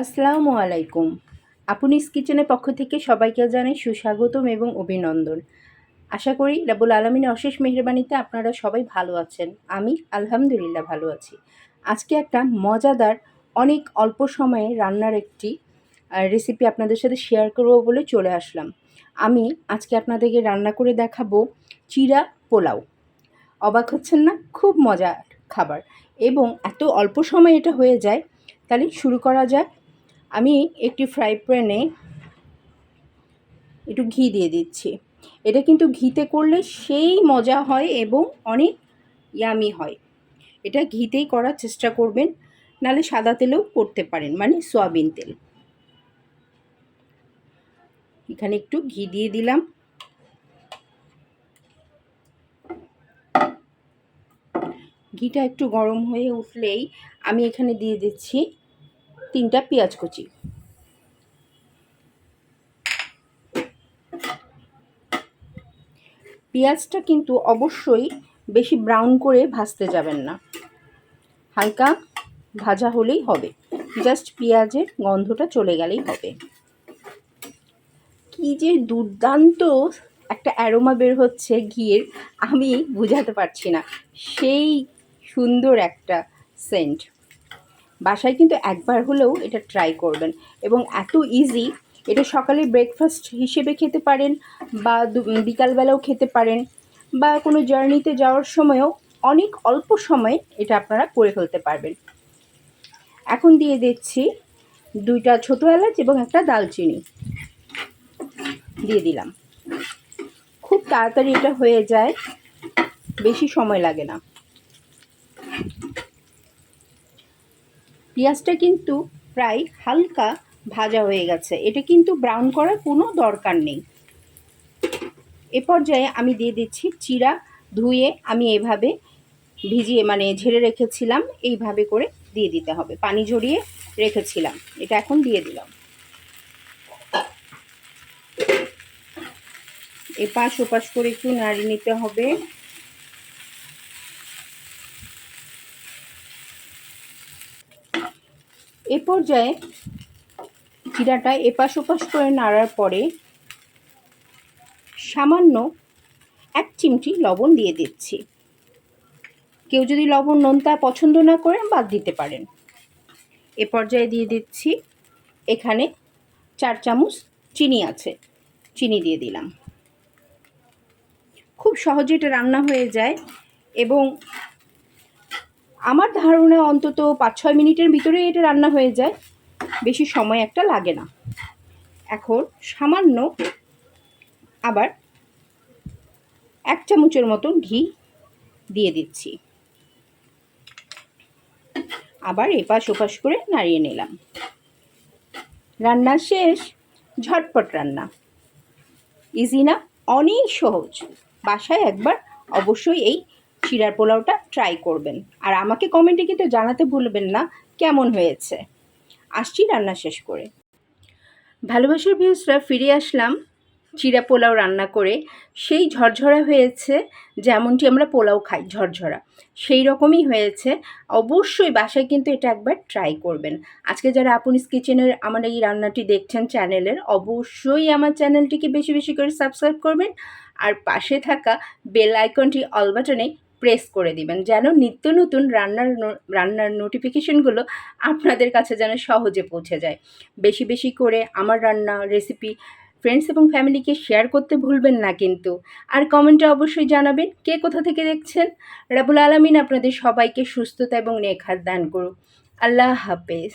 আসসালামু আলাইকুম। আপুনিস কিচেনের পক্ষ থেকে সবাইকে জানাই সুস্বাগতম এবং অভিনন্দন। আশা করি রাবুল আলমিনের অশেষ মেহরবানিতে আপনারা সবাই ভালো আছেন। আমি আলহামদুলিল্লাহ ভালো আছি। আজকে একটা মজাদার, অনেক অল্প সময়ে রান্নার একটি রেসিপি আপনাদের সাথে শেয়ার করব বলে চলে আসলাম। আমি আজকে আপনাদেরকে রান্না করে দেখাবো চিরা পোলাও। অবাক হচ্ছেন না? খুব মজার খাবার। এবং এত অল্প সময় এটা হয়ে যায়, তাহলে শুরু করা যাক। আমি একটি ফ্রাই প্যানে একটু ঘি দিয়ে দিচ্ছি। এটা কিন্তু ঘিতে করলে সেই মজা হয় এবং অনেক ইয়ামি হয়। এটা ঘিতেই করার চেষ্টা করবেন, নাহলে সাদা তেলেও করতে পারেন মানে সয়াবিন তেল। এখানে একটু ঘি দিয়ে দিলাম। ঘিটা একটু গরম হয়ে উঠলেই আমি এখানে দিয়ে দিচ্ছি তিনটা পেঁয়াজ কুচি। পেঁয়াজটা কিন্তু অবশ্যই বেশি ব্রাউন করে ভাজতে যাবেন না। হালকা ভাজা হলেই হবে। জাস্ট পেঁয়াজের গন্ধটা চলে গেলেই হবে। কি যে দুর্দান্ত একটা অ্যারোমা বের হচ্ছে ঘিয়ের, আমি বুঝাতে পারছি না। সেই সুন্দর একটা সেন্ট বাসায় কিন্তু একবার হলেও এটা ট্রাই করবেন। এবং এত ইজি এটা সকালে ব্রেকফাস্ট হিসেবে খেতে পারেন বা বিকালবেলাও খেতে পারেন বা কোনো জার্নিতে যাওয়ার সময়ও অনেক অল্প সময়ে এটা আপনারা করে ফেলতে পারবেন। এখন দিয়ে দিচ্ছি দুইটা ছোটো এলাচ এবং একটা দালচিনি দিয়ে দিলাম। খুব তাড়াতাড়ি এটা হয়ে যায়, বেশি সময় লাগে না। পেঁয়াজটা কিন্তু প্রায় হালকা ভাজা হয়ে গেছে। এটা কিন্তু ব্রাউন করার কোনো দরকার নেই। এ পর্যায়ে আমি দিয়ে দিচ্ছি চিরা, ধুয়ে আমি এভাবে ভিজিয়ে মানে ঝেড়ে রেখেছিলাম, এইভাবে করে দিয়ে দিতে হবে। পানি ঝরিয়ে রেখেছিলাম। এটা এখন দিয়ে দিলাম। এপাশ ওপাশ করে একটু নাড়িয়ে নিতে হবে। এ পর্যায়ে জিরাটা এপাশ ওপাশ করে নাড়ার পরে সামান্য এক চিমটি লবণ দিয়ে দিচ্ছি। কেউ যদি লবণ নোনতা পছন্দ না করেন, বাদ দিতে পারেন। এ পর্যায়ে দিয়ে দিচ্ছি এখানে চার চামচ চিনি আছে, চিনি দিয়ে দিলাম। খুব সহজে এটা রান্না হয়ে যায় এবং আমার ধারণা অন্তত পাঁচ ছয় মিনিটের ভিতরে এটা রান্না হয়ে যায়। বেশি সময় একটা লাগে না। এখন সামান্য আবার এক চামচের মতো ঘি দিয়ে দিচ্ছি। আবার এপাশ ওপাশ করে নাড়িয়ে নিলাম। রান্না শেষ, ঝটপট রান্না। ইজি না, অনেক সহজ। বাসায় একবার অবশ্যই এই চিরার পোলাওটা ট্রাই করবেন। আর আমাকে কমেন্টে কিন্তু জানাতে ভুলবেন না, কেমন হয়েছে? আসছি রান্না শেষ করে। ভালোবাসার ভিউসরা ফিরে আসলাম চিরা পোলাও রান্না করে। সেই ঝরঝরা হয়েছে যেমনটি আমরা পোলাও খাই, ঝরঝরা। সেই রকমই হয়েছে। অবশ্যই বাসায় কিন্তু এটা একবার ট্রাই করবেন। আজকে যারা আপুনিস কিচেনের আমার এই রান্নাটি দেখছেন চ্যানেলের, অবশ্যই আমার চ্যানেলটিকে বেশি বেশি করে সাবস্ক্রাইব করবেন। আর পাশে থাকা বেল আইকনটি অল বাটনে প্রেস করে দিবেন, যেন নিত্য নতুন রান্নার রান্নার নোটিফিকেশনগুলো আপনাদের কাছে যেন সহজে পৌঁছে যায়। বেশি বেশি করে আমার রান্না রেসিপি ফ্রেন্ডস এবং ফ্যামিলিকে শেয়ার করতে ভুলবেন না কিন্তু। আর কমেন্টে অবশ্যই জানাবেন, কে কোথা থেকে দেখছেন? রাবুল আলমিন আপনাদের সবাইকে সুস্থতা এবং নেখার দান করুক। আল্লাহ হাফেজ।